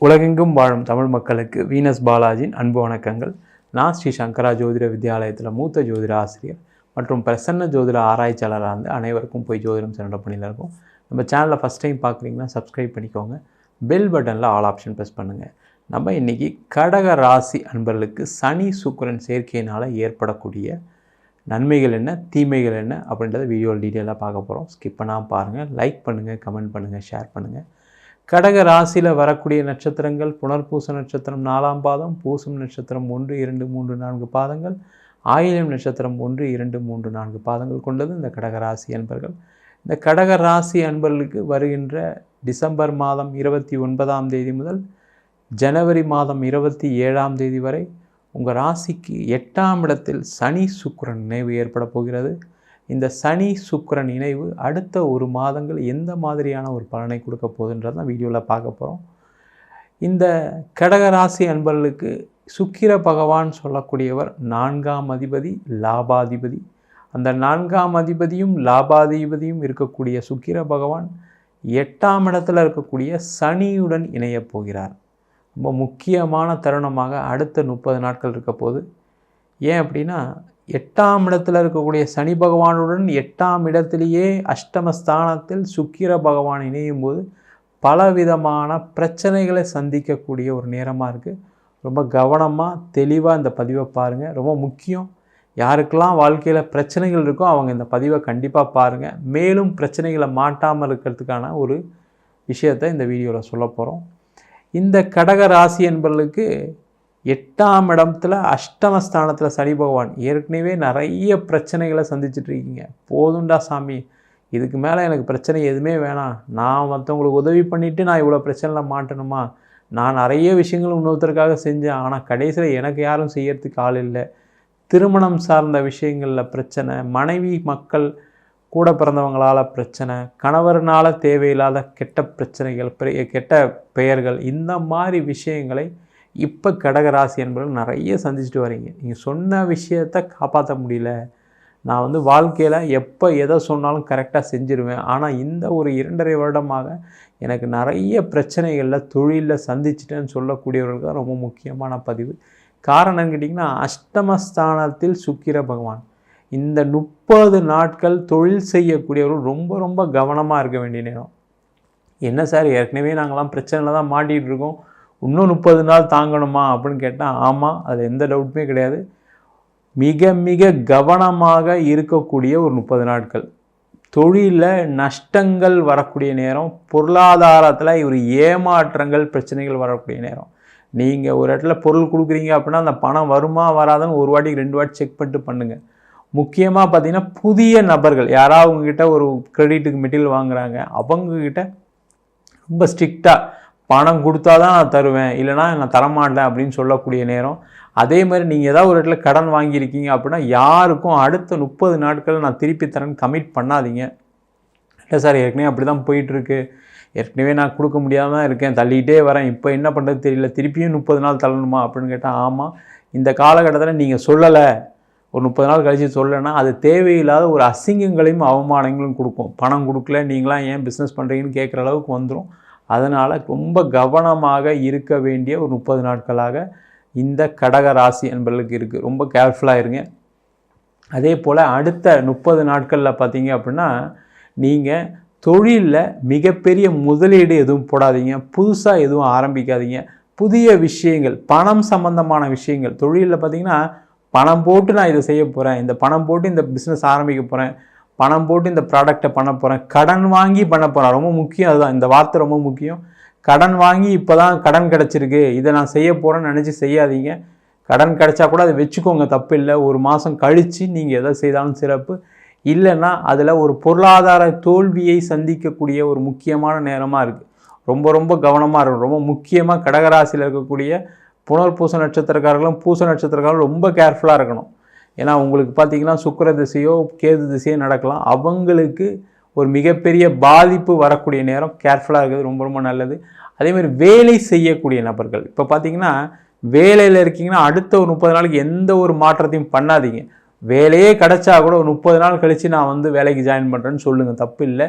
உலகெங்கும் வாழும் தமிழ் மக்களுக்கு வீனஸ் பாலாஜியின் அன்பு வணக்கங்கள். நான் ஸ்ரீ சங்கரா ஜோதிட வித்யாலயத்தில் மூத்த ஜோதிட ஆசிரியர் மற்றும் பிரசன்ன ஜோதிட ஆராய்ச்சியாளராக இருந்து அனைவருக்கும் போய் ஜோதிடம் சென்ற பண்ணியில் இருக்கும். நம்ம சேனலில் ஃபஸ்ட் டைம் பார்க்குறீங்கன்னா சப்ஸ்கிரைப் பண்ணிக்கோங்க. பெல் பட்டனில் ஆல் ஆப்ஷன் ப்ரெஸ் பண்ணுங்கள் நம்ம இன்றைக்கி கடக ராசி அன்பர்களுக்கு சனி சுக்கரன் சேர்க்கையினால் ஏற்படக்கூடிய நன்மைகள் என்ன தீமைகள் என்ன அப்படின்றத வீடியோவில் டீட்டெயிலாக பார்க்க போகிறோம் ஸ்கிப் பண்ணாமல் பாருங்கள் லைக் பண்ணுங்கள் கமெண்ட் பண்ணுங்கள் ஷேர் பண்ணுங்கள் கடக ராசியில் வரக்கூடிய நட்சத்திரங்கள் புனர்பூச நட்சத்திரம் நாலாம் பாதம் பூசம் நட்சத்திரம் ஒன்று இரண்டு மூன்று நான்கு பாதங்கள் ஆயிலம் நட்சத்திரம் ஒன்று இரண்டு மூன்று நான்கு பாதங்கள் கொண்டது இந்த கடக ராசி அன்பர்கள். இந்த கடக ராசி அன்பர்களுக்கு வருகின்ற டிசம்பர் மாதம் இருபத்தி ஒன்பதாம் தேதி முதல் ஜனவரி மாதம் இருபத்தி ஏழாம் தேதி வரை உங்கள் ராசிக்கு எட்டாம் இடத்தில் சனி சுக்கரன் நினைவு ஏற்பட போகிறது. இந்த சனி சுக்கரன் இணைவு அடுத்த ஒரு மாதங்கள் எந்த மாதிரியான ஒரு பலனை கொடுக்க போகுதுன்றது தான் வீடியோவில் பார்க்க போகிறோம் இந்த கடகராசி அன்பர்களுக்கு சுக்கிர பகவான் சொல்லக்கூடியவர் நான்காம் அதிபதி லாபாதிபதி. அந்த நான்காம் அதிபதியும் லாபாதிபதியும் இருக்கக்கூடிய சுக்கிர பகவான் எட்டாம் இடத்துல இருக்கக்கூடிய சனியுடன் இணையப் போகிறார். ரொம்ப முக்கியமான தருணமாக அடுத்த முப்பது நாட்கள் இருக்க போது ஏன் அப்படின்னா எட்டாம் இடத்துல இருக்கக்கூடிய சனி பகவானுடன் எட்டாம் இடத்திலேயே அஷ்டமஸ்தானத்தில் சுக்கிர பகவான் இணையும் போது பலவிதமான பிரச்சனைகளை சந்திக்கக்கூடிய ஒரு நேரமாக இருக்குது ரொம்ப கவனமாக தெளிவாக இந்த பதிவை பாருங்கள் ரொம்ப முக்கியம். யாருக்கெல்லாம் வாழ்க்கையில் பிரச்சனைகள் இருக்கோ அவங்க இந்த பதிவை கண்டிப்பாக பாருங்கள் மேலும் பிரச்சனைகளை மாட்டாமல் இருக்கிறதுக்கான ஒரு விஷயத்தை இந்த வீடியோவில் சொல்ல போகிறோம் இந்த கடக ராசி என்பவர்களுக்கு எட்டாம் இடத்துல அஷ்டமஸ்தானத்தில் சனி பகவான். ஏற்கனவே நிறைய பிரச்சனைகளை சந்திச்சுட்டு இருக்கீங்க. போதுண்டா சாமி. இதுக்கு மேலே எனக்கு பிரச்சனை எதுவுமே வேணாம். நான் மற்றவங்களுக்கு உதவி பண்ணிவிட்டு நான் இவ்வளோ பிரச்சனையில் மாட்டணுமா? நான் நிறைய விஷயங்கள் இன்னொருத்தருக்காக செஞ்சேன். ஆனால் கடைசியில் எனக்கு யாரும் செய்யறதுக்கு ஆள் இல்லை. திருமணம் சார்ந்த விஷயங்களில் பிரச்சனை மனைவி மக்கள் கூட பிறந்தவங்களால் பிரச்சனை கணவர்னால் தேவையில்லாத கெட்ட பிரச்சனைகள் பெரிய கெட்ட பெயர்கள் இந்த மாதிரி விஷயங்களை இப்போ கடகராசி என்பவர்கள் நிறைய சந்திச்சுட்டு வரீங்க நீங்கள் சொன்ன விஷயத்தை காப்பாற்ற முடியல. நான் வந்து வாழ்க்கையில் எப்போ எதை சொன்னாலும் கரெக்டாக செஞ்சுருவேன். ஆனால் இந்த ஒரு இரண்டரை வருடமாக எனக்கு நிறைய பிரச்சனைகளில் தொழிலில் சந்திச்சிட்டேன்னு சொல்லக்கூடியவர்களுக்கு தான் ரொம்ப முக்கியமான பதிவு. காரணம் கேட்டிங்கன்னா அஷ்டமஸ்தானத்தில் சுக்கிர பகவான். இந்த முப்பது நாட்கள் தொழில் செய்யக்கூடியவர்கள் ரொம்ப ரொம்ப கவனமாக இருக்க வேண்டிய நேரம். என்ன சார்? ஏற்கனவே நாங்களாம் பிரச்சனையில் தான் மாட்டிகிட்டு இருக்கோம். இன்னும் முப்பது நாள் தாங்கணுமா அப்படின்னு கேட்டால் ஆமாம் அது எந்த டவுட்டுமே கிடையாது. மிக மிக கவனமாக இருக்கக்கூடிய ஒரு முப்பது நாட்கள். தொழிலில் நஷ்டங்கள் வரக்கூடிய நேரம் பொருளாதாரத்தில் ஒரு ஏமாற்றங்கள் பிரச்சனைகள் வரக்கூடிய நேரம். நீங்கள் ஒரு இடத்துல பொருள் கொடுக்குறீங்க அப்படின்னா அந்த பணம் வருமா வராதுன்னு ஒரு வாட்டி ரெண்டு வாட்டி செக் பண்ணிட்டு பண்ணுங்கள் முக்கியமாக பார்த்தீங்கன்னா புதிய நபர்கள் யாராவது உங்ககிட்ட ஒரு க்ரெடிட்டுக்கு மெட்டீரியல் வாங்குகிறாங்க அவங்கக்கிட்ட ரொம்ப ஸ்ட்ரிக்டாக பணம் கொடுத்தா தான் நான் தருவேன் இல்லைனா நான் தரமாட்டேன் அப்படின்னு சொல்லக்கூடிய நேரம். அதே மாதிரி நீங்கள் ஏதாவது ஒரு இடத்துல கடன் வாங்கியிருக்கீங்க அப்படின்னா யாருக்கும் அடுத்த முப்பது நாட்கள் நான் திருப்பி தரேன்னு கமிட் பண்ணாதீங்க. இல்லை சார் ஏற்கனவே அப்படி தான் போயிட்டுருக்கு. ஏற்கனவே நான் கொடுக்க முடியாமல் இருக்கேன் தள்ளிக்கிட்டே வரேன். இப்போ என்ன பண்ணுறது தெரியல திருப்பியும் முப்பது நாள் தள்ளணுமா அப்படின்னு கேட்டால் ஆமாம் இந்த காலகட்டத்தில் நீங்கள் சொல்லலை. ஒரு முப்பது நாள் கழித்து சொல்லலைன்னா அது தேவையில்லாத ஒரு அசிங்கங்களையும் அவமானங்களும் கொடுக்கும். பணம் கொடுக்கல நீங்களாம் ஏன் பிஸ்னஸ் பண்ணுறீங்கன்னு கேட்குற அளவுக்கு வந்துடும் அதனால் ரொம்ப கவனமாக இருக்க வேண்டிய ஒரு முப்பது நாட்களாக இந்த கடக ராசி என்பவர்களுக்கு இருக்குது ரொம்ப கேர்ஃபுல்லாக இருங்க. அதே போல் அடுத்த முப்பது நாட்களில் பார்த்தீங்க அப்படின்னா நீங்கள் தொழிலில் மிகப்பெரிய முதலீடு எதுவும் போடாதீங்க. புதுசாக எதுவும் ஆரம்பிக்காதீங்க. புதிய விஷயங்கள் பணம் சம்பந்தமான விஷயங்கள். தொழிலில் பார்த்தீங்கன்னா பணம் போட்டு நான் இதை செய்ய போகிறேன் இந்த பணம் போட்டு இந்த பிஸ்னஸ் ஆரம்பிக்க போகிறேன் பணம் போட்டு இந்த ப்ராடக்டை பண்ண போகிறேன் கடன் வாங்கி பண்ண போகிறேன் ரொம்ப முக்கியம் அதுதான். இந்த வார்த்தை ரொம்ப முக்கியம். கடன் வாங்கி இப்போ தான் கடன் கிடச்சிருக்கு. இதை நான் செய்ய போகிறேன்னு நினச்சி செய்யாதீங்க. கடன் கிடச்சா கூட அதை வச்சுக்கோங்க. தப்பு இல்லை. ஒரு மாதம் கழித்து நீங்கள் எதை செய்தாலும் சிறப்பு. இல்லைன்னா அதில் ஒரு பொருளாதார தோல்வியை சந்திக்கக்கூடிய ஒரு முக்கியமான நேரமாக இருக்குது ரொம்ப ரொம்ப கவனமாக இருக்கும் ரொம்ப முக்கியமாக கடகராசியில் இருக்கக்கூடிய புனர்பூச நட்சத்திரக்காரர்களும் பூச நட்சத்திரக்காரர்களும் ரொம்ப கேர்ஃபுல்லாக இருக்கணும். ஏன்னா உங்களுக்கு பார்த்தீங்கன்னா சுக்கர திசையோ கேது திசையோ நடக்கலாம். அவங்களுக்கு ஒரு மிகப்பெரிய பாதிப்பு வரக்கூடிய நேரம் கேர்ஃபுல்லாக இருக்கிறது ரொம்ப ரொம்ப நல்லது. அதேமாதிரி வேலை செய்யக்கூடிய நபர்கள். இப்போ பார்த்தீங்கன்னா வேலையில் இருக்கீங்கன்னா அடுத்த ஒரு முப்பது நாளைக்கு எந்த ஒரு மாற்றத்தையும் பண்ணாதீங்க. வேலையே கிடச்சா கூட ஒரு முப்பது நாள் கழித்து நான் வந்து வேலைக்கு ஜாயின் பண்ணுறேன்னு சொல்லுங்கள் தப்பு இல்லை.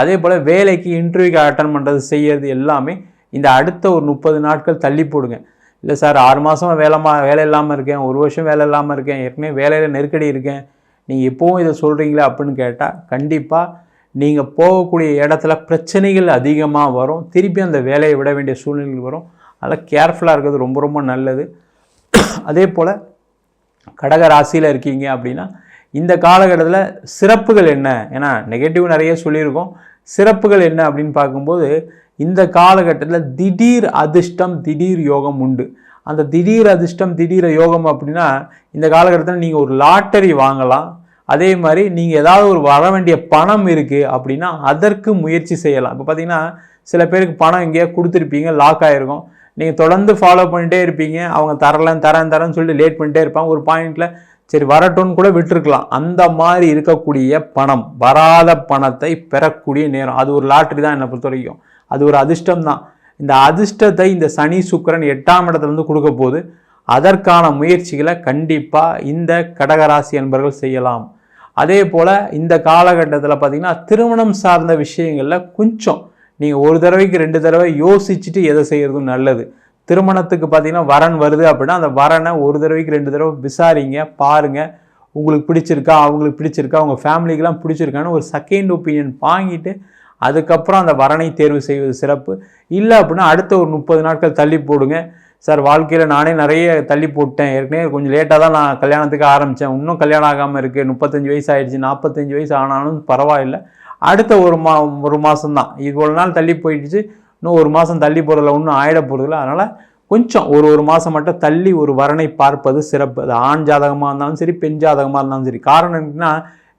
அதே போல் வேலைக்கு இன்டர்வியூக்கு அட்டன் பண்ணுறது செய்யறது எல்லாமே இந்த அடுத்த ஒரு முப்பது நாட்கள் தள்ளி போடுங்க. இல்லை சார் ஆறு மாதம் வேலை மா வேலை இல்லாமல் இருக்கேன் ஒரு வருஷம் வேலை இல்லாமல் இருக்கேன் ஏற்கனவே வேலையில் நெருக்கடி இருக்கேன். நீங்கள் எப்போவும் இதை சொல்கிறீங்களே அப்படின்னு கேட்டால் கண்டிப்பாக நீங்கள் போகக்கூடிய இடத்துல பிரச்சனைகள் அதிகமாக வரும். திருப்பி அந்த வேலையை விட வேண்டிய சூழ்நிலைகள் வரும். அதெல்லாம் கேர்ஃபுல்லாக இருக்கிறது ரொம்ப ரொம்ப நல்லது. அதே போல் கடக ராசியில் இருக்கீங்க அப்படின்னா இந்த காலகட்டத்தில் சிறப்புகள் என்ன? ஏன்னா நெகட்டிவ் நிறைய சொல்லியிருக்கோம். சிறப்புகள் என்ன அப்படின்னு பார்க்கும்போது இந்த காலகட்டத்தில் திடீர் அதிர்ஷ்டம் திடீர் யோகம் உண்டு. அந்த திடீர் அதிர்ஷ்டம் திடீர் யோகம் அப்படின்னா இந்த காலகட்டத்தில் நீங்கள் ஒரு லாட்டரி வாங்கலாம். அதே மாதிரி நீங்கள் ஏதாவது ஒரு வர வேண்டிய பணம் இருக்குது அப்படின்னா அதற்கு முயற்சி செய்யலாம். இப்போ பார்த்தீங்கன்னா சில பேருக்கு பணம் எங்கேயோ கொடுத்துருப்பீங்க லாக் ஆகிருக்கும் நீங்கள் தொடர்ந்து ஃபாலோ பண்ணிட்டே இருப்பீங்க. அவங்க தரலன்னு தரேன் தரேன்னு சொல்லிட்டு லேட் பண்ணிட்டே இருப்பாங்க. ஒரு பாயிண்டில் சரி வரட்டும்னு கூட விட்டுருக்கலாம். அந்த மாதிரி இருக்கக்கூடிய பணம் வராத பணத்தை பெறக்கூடிய நேரம். அது ஒரு லாட்ரி தான் என்னை பொறுத்த வரைக்கும் அது ஒரு அதிர்ஷ்டம் தான். இந்த அதிர்ஷ்டத்தை இந்த சனி சுக்கரன் எட்டாம் இடத்துலேருந்து கொடுக்க போது அதற்கான முயற்சிகளை கண்டிப்பாக இந்த கடகராசி என்பர்கள் செய்யலாம். அதே போல் இந்த காலகட்டத்தில் பார்த்திங்கன்னா திருமணம் சார்ந்த விஷயங்களில் கொஞ்சம் நீங்கள் ஒரு தடவைக்கு ரெண்டு தடவை யோசிச்சுட்டு எதை செய்கிறதும் நல்லது. திருமணத்துக்கு பார்த்தீங்கன்னா வரன் வருது அப்படின்னா அந்த வரனை ஒரு தடவைக்கு ரெண்டு தடவை விசாரிங்க பாருங்கள் உங்களுக்கு பிடிச்சிருக்கா? அவங்களுக்கு பிடிச்சிருக்கா? அவங்க ஃபேமிலிக்கெலாம் பிடிச்சிருக்கான்னு ஒரு செகண்ட் ஒப்பீனியன் வாங்கிட்டு அதுக்கப்புறம் அந்த வரனை தேர்வு செய்வது சிறப்பு. இல்லை அப்படின்னா அடுத்த ஒரு முப்பது நாட்கள் தள்ளி போடுங்க. சார் வாழ்க்கையில் நானே நிறைய தள்ளி போட்டேன். ஏற்கனவே கொஞ்சம் லேட்டாக தான் நான் கல்யாணத்துக்கு ஆரம்பித்தேன் இன்னும் கல்யாணம் ஆகாமல் இருக்குது முப்பத்தஞ்சு வயசு ஆயிடுச்சு நாற்பத்தஞ்சு வயசு ஆனாலும் பரவாயில்லை. அடுத்த ஒரு மா ஒரு மாதம் தான் இவ்வளோ நாள் தள்ளி போயிடுச்சு. இன்னும் ஒரு மாதம் தள்ளி போகிறதில்ல ஒன்றும் ஆயிட போகிறதில்ல அதனால் கொஞ்சம் ஒரு ஒரு மாதம் மட்டும் தள்ளி ஒரு வரனை பார்ப்பது சிறப்பு. அது ஆண் ஜாதகமாக இருந்தாலும் சரி பெண் ஜாதகமாக இருந்தாலும் சரி. காரணம் என்னன்னா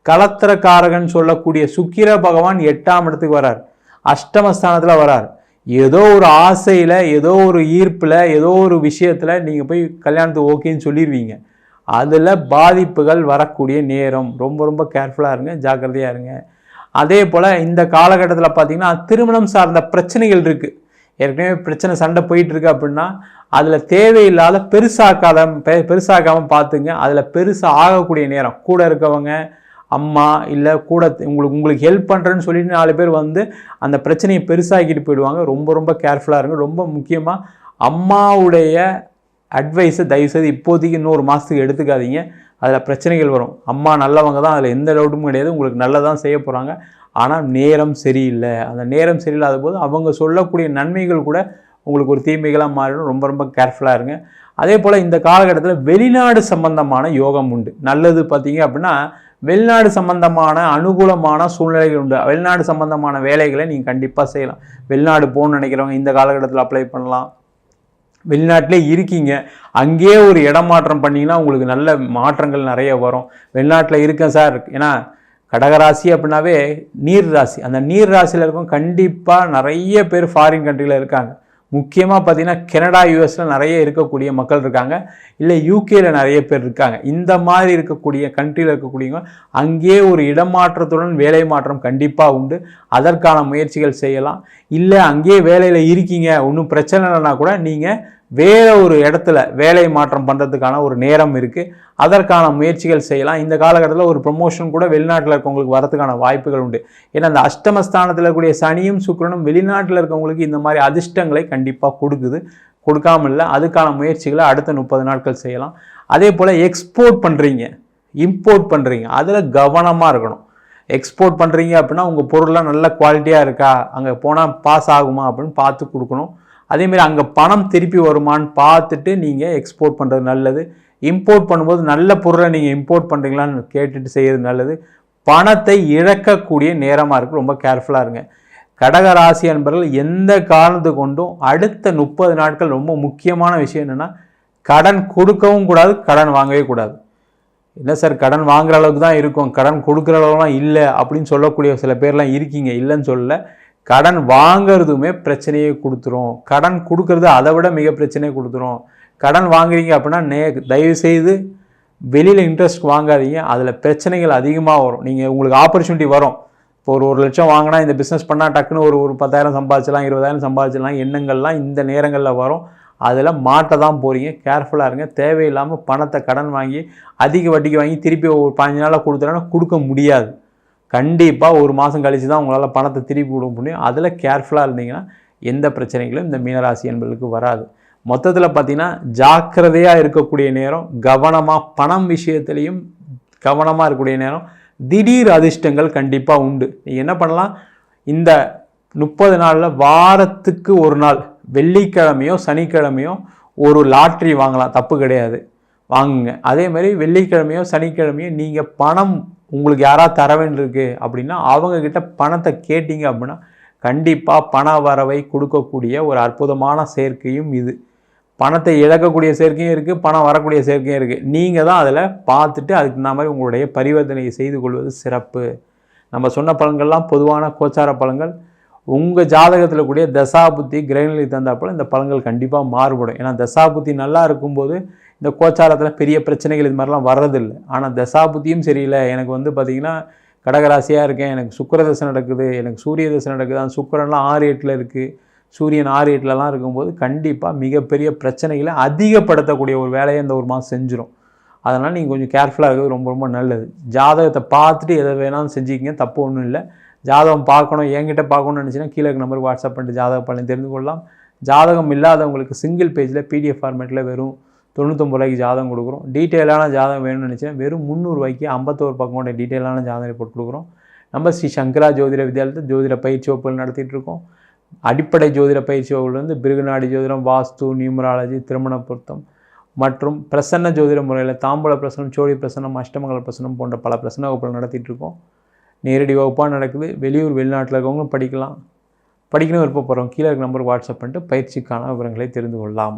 கலத்திரக்காரகன் சொல்லக்கூடிய சுக்கிர பகவான் எட்டாம் இடத்துக்கு வரார். அஷ்டமஸ்தானத்தில் வரார். ஏதோ ஒரு ஆசையில் ஏதோ ஒரு ஈர்ப்பில் ஏதோ ஒரு விஷயத்தில் நீங்கள் போய் கல்யாணத்துக்கு ஓகேன்னு சொல்லிடுவீங்க அதில் பாதிப்புகள் வரக்கூடிய நேரம். ரொம்ப ரொம்ப கேர்ஃபுல்லாக இருங்க ஜாக்கிரதையாக இருங்க. அதே போல் இந்த காலகட்டத்தில் பார்த்திங்கன்னா திருமணம் சார்ந்த பிரச்சனைகள் இருக்குது ஏற்கனவே பிரச்சனை சண்டை போயிட்டுருக்கு அப்படின்னா அதில் தேவையில்லாத பெருசாக்காத பெருசாக்காமல் பார்த்துங்க அதில் பெருசாக ஆகக்கூடிய நேரம். கூட இருக்கவங்க அம்மா இல்லை கூட உங்களுக்கு உங்களுக்கு ஹெல்ப் பண்ணுறேன்னு சொல்லிட்டு நாலு பேர் வந்து அந்த பிரச்சனையை பெருசாகிட்டு போயிடுவாங்க. ரொம்ப ரொம்ப கேர்ஃபுல்லாக இருங்க. ரொம்ப முக்கியமாக அம்மாவுடைய அட்வைஸை தயவுசெய்து இப்போதைக்கு இன்னொரு மாதத்துக்கு எடுத்துக்காதீங்க. அதில் பிரச்சனைகள் வரும். அம்மா நல்லவங்க தான் அதில் எந்த டவுட்டும் கிடையாது. உங்களுக்கு நல்லதான் செய்ய போகிறாங்க ஆனால் நேரம் சரியில்லை. அந்த நேரம் சரியில்லாத போது அவங்க சொல்லக்கூடிய நன்மைகள் கூட உங்களுக்கு ஒரு தீமைகளாக மாறிடும். ரொம்ப ரொம்ப கேர்ஃபுல்லாக இருங்க. அதே போல் இந்த காலகட்டத்தில் வெளிநாடு சம்பந்தமான யோகம் உண்டு. நல்லது பார்த்தீங்க அப்படின்னா வெளிநாடு சம்பந்தமான அனுகூலமான சூழ்நிலைகள் உண்டு. வெளிநாடு சம்பந்தமான வேலைகளை நீங்கள் கண்டிப்பாக செய்யலாம். வெளிநாடு போகணுன்னு நினைக்கிறவங்க இந்த காலகட்டத்தில் அப்ளை பண்ணலாம். வெளிநாட்டிலே இருக்கீங்க. அங்கேயே ஒரு இடமாற்றம் பண்ணிங்கன்னா உங்களுக்கு நல்ல மாற்றங்கள் நிறைய வரும். வெளிநாட்டில் இருக்கேன் சார். ஏன்னா கடகராசி அப்படின்னாவே நீர் ராசி. அந்த நீர் ராசியில் இருக்கும் கண்டிப்பாக நிறைய பேர் ஃபாரின் கண்ட்ரியில் இருக்காங்க. முக்கியமாக பார்த்தீங்கன்னா கனடா யூஎஸில் நிறைய இருக்கக்கூடிய மக்கள் இருக்காங்க. இல்லை யூகேயில் நிறைய பேர் இருக்காங்க. இந்த மாதிரி இருக்கக்கூடிய கண்ட்ரியில் இருக்கக்கூடியவங்க அங்கேயே ஒரு இடமாற்றத்துடன் வேலை மாற்றம் கண்டிப்பாக உண்டு. அதற்கான முயற்சிகள் செய்யலாம். இல்லை அங்கேயே வேலையில் இருக்கீங்க ஒன்றும் பிரச்சனை இல்லைனா கூட நீங்கள் வேறு ஒரு இடத்துல வேலை மாற்றம் பண்ணுறதுக்கான ஒரு நேரம் இருக்குது அதற்கான முயற்சிகள் செய்யலாம். இந்த காலகட்டத்தில் ஒரு ப்ரொமோஷன் கூட வெளிநாட்டில் இருக்கவங்களுக்கு வரதுக்கான வாய்ப்புகள் உண்டு. ஏன்னா அந்த அஷ்டமஸ்தானத்தில் இருக்கக்கூடிய சனியும் சுக்கரனும் வெளிநாட்டில் இருக்கவங்களுக்கு இந்த மாதிரி அதிர்ஷ்டங்களை கண்டிப்பாக கொடுக்குது. கொடுக்காம இல்லை. அதுக்கான முயற்சிகளை அடுத்த முப்பது நாட்கள் செய்யலாம். அதே போல் எக்ஸ்போர்ட் பண்ணுறீங்க இம்போர்ட் பண்ணுறீங்க அதில் கவனமாக இருக்கணும். எக்ஸ்போர்ட் பண்ணுறீங்க அப்படின்னா உங்கள் பொருள்லாம் நல்ல குவாலிட்டியாக இருக்கா? அங்கே போனால் பாஸ் ஆகுமா அப்படின்னு பார்த்து கொடுக்கணும். அதேமாரி அங்கே பணம் திருப்பி வருமானு பார்த்துட்டு நீங்கள் எக்ஸ்போர்ட் பண்ணுறது நல்லது. இம்போர்ட் பண்ணும்போது நல்ல பொருளை நீங்கள் இம்போர்ட் பண்ணுறீங்களான்னு கேட்டுட்டு செய்கிறது நல்லது. பணத்தை இழக்கக்கூடிய நேரமாக இருக்குது ரொம்ப கேர்ஃபுல்லாக இருங்க. கடகராசி அன்பர்கள் எந்த காரணத்து கொண்டும் அடுத்த முப்பது நாட்கள் ரொம்ப முக்கியமான விஷயம் என்னென்னா கடன் கொடுக்கவும் கூடாது கடன் வாங்கவே கூடாது. இல்லை சார் கடன் வாங்குற அளவுக்கு தான் இருக்கும். கடன் கொடுக்குற அளவுலாம் இல்லை அப்படின்னு சொல்லக்கூடிய சில பேர்லாம் இருக்கீங்க இல்லைன்னு சொல்லலை. கடன் வாங்கிறதுமே பிரச்சனையை கொடுத்துரும். கடன் கொடுக்கறது அதை விட மிக பிரச்சனையை கொடுத்துரும். கடன் வாங்குறீங்க அப்படின்னா நே தயவு செய்து வெளியில் இன்ட்ரெஸ்ட் வாங்காதீங்க. அதில் பிரச்சனைகள் அதிகமாக வரும். நீங்கள் உங்களுக்கு ஆப்பர்ச்சுனிட்டி வரும். இப்போ ஒரு ஒரு லட்சம் வாங்கினா இந்த பிஸ்னஸ் பண்ணால் டக்குன்னு ஒரு ஒரு பத்தாயிரம் சம்பாதிச்சலாம் இருபதாயிரம் சம்பாதிச்சலாம் எண்ணங்கள்லாம் இந்த நேரங்களில் வரும். அதில் மாட்ட தான் போகிறீங்க கேர்ஃபுல்லாக இருங்க. தேவையில்லாமல் பணத்தை கடன் வாங்கி அதிக வட்டிக்கு வாங்கி திருப்பி ஒரு பதினஞ்சு நாளாக கொடுத்துட்டோன்னா கொடுக்க முடியாது. கண்டிப்பாக ஒரு மாதம் கழித்து தான் உங்களால் பணத்தை திருப்பி விட முடியும். அதில் கேர்ஃபுல்லாக இருந்தீங்கன்னா எந்த பிரச்சனைகளும் இந்த மீனராசி என்பதற்கு வராது. மொத்தத்தில் பார்த்தீங்கன்னா ஜாக்கிரதையாக இருக்கக்கூடிய நேரம் கவனமாக பணம் விஷயத்துலேயும் கவனமாக இருக்கக்கூடிய நேரம் திடீர் அதிர்ஷ்டங்கள் கண்டிப்பாக உண்டு. நீங்கள் என்ன பண்ணலாம்? இந்த முப்பது நாளில் வாரத்துக்கு ஒரு நாள் வெள்ளிக்கிழமையோ சனிக்கிழமையோ ஒரு லாட்ரி வாங்கலாம். தப்பு கிடையாது. வாங்குங்க. அதே மாதிரி வெள்ளிக்கிழமையோ சனிக்கிழமையோ நீங்கள் பணம் உங்களுக்கு யாராவது தர வேண்டியிருக்கு அப்படின்னா அவங்கக்கிட்ட பணத்தை கேட்டிங்க அப்படின்னா கண்டிப்பாக பண வரவை கொடுக்கக்கூடிய ஒரு அற்புதமான சேர்க்கையும் இது. பணத்தை இழக்கக்கூடிய சேர்க்கையும் இருக்குது பணம் வரக்கூடிய சேர்க்கையும் இருக்குது நீங்கள் தான் அதில் பார்த்துட்டு அதுக்கு தகுந்த மாதிரி உங்களுடைய பரிவர்த்தனையை செய்து கொள்வது சிறப்பு. நம்ம சொன்ன பழங்கள்லாம் பொதுவான கோச்சார பழங்கள் உங்கள் ஜாதகத்தில் கூடிய தசாபுத்தி கிரகநிலை தந்தாப்போல் இந்த பழங்கள் கண்டிப்பாக மாறுபடும். ஏன்னா தசாபுத்தி நல்லா இருக்கும்போது இந்த கோச்சாரத்தில் பெரிய பிரச்சனைகள் இது மாதிரிலாம் வர்றதில்லை. ஆனால் தசாபுத்தியும் சரியில்லை. எனக்கு வந்து பார்த்திங்கன்னா கடகராசியாக இருக்கேன். எனக்கு சுக்கர தசை நடக்குது. எனக்கு சூரிய தசை நடக்குது. அந்த சுக்கரன்லாம் ஆறு எட்டில் இருக்குது சூரியன் ஆறு எட்டிலலாம் இருக்கும்போது கண்டிப்பாக மிகப்பெரிய பிரச்சனைகளை அதிகப்படுத்தக்கூடிய ஒரு வேலையை இந்த ஒரு மாதம் செஞ்சிடும் அதனால் நீங்கள் கொஞ்சம் கேர்ஃபுல்லாக இருக்கிறது ரொம்ப ரொம்ப நல்லது. ஜாதகத்தை பார்த்துட்டு எதை வேணாலும் செஞ்சுக்கிங்க. தப்பு ஒன்றும் இல்லை. ஜாதகம் பார்க்கணும். என்கிட்ட பார்க்கணும்னு நினச்சின்னா கீழே நம்பருக்கு வாட்ஸ்அப் பண்ணிட்டு ஜாதக பலன் தெரிந்து கொள்ளலாம். ஜாதகம் இல்லாதவங்களுக்கு சிங்கிள் பேஜில் பிடிஎஃப் ஃபார்மேட்டில் வெறும் தொண்ணூத்தொம்பது ரூபாய்க்கு ஜாதகம் கொடுக்குறோம். டீட்டெயிலான ஜாதகம் வேணும்னு நினச்சினா. வெறும் முந்நூறுரூவாய்க்கு ஐம்பத்தோரு பக்கம் டீட்டெயிலான ஜாதகம் ரிப்போர்ட் கொடுக்குறோம். நம்ம ஸ்ரீ சங்கரா ஜோதிட வித்யாலயத்தில் ஜோதிட பயிற்சி வகுப்புகள் நடத்திட்டு இருக்கோம். அடிப்படை ஜோதிட பயிற்சி வகுப்புலேருந்து பிருகுநாடி ஜோதிடம் வாஸ்து நியூமராலஜி திருமண பொருத்தம் மற்றும் பிரசன்ன ஜோதிட முறையில் தாம்பூல பிரசனம் சோழி பிரசனம் அஷ்டமங்கல பிரசனம் போன்ற பல பிரசன வகுப்புகள் நடத்திட்டு இருக்கோம். நேரடி வகுப்பாக நடக்குது. வெளியூர் வெளிநாட்டில் இருக்கவங்களும் படிக்கலாம். படிக்கணும் விருப்பப்படுறோம் கீழே இருக்க நம்பருக்கு வாட்ஸ்அப் பண்ணிட்டு பயிற்சிக்கான விவரங்களை தெரிந்து கொள்ளலாம்.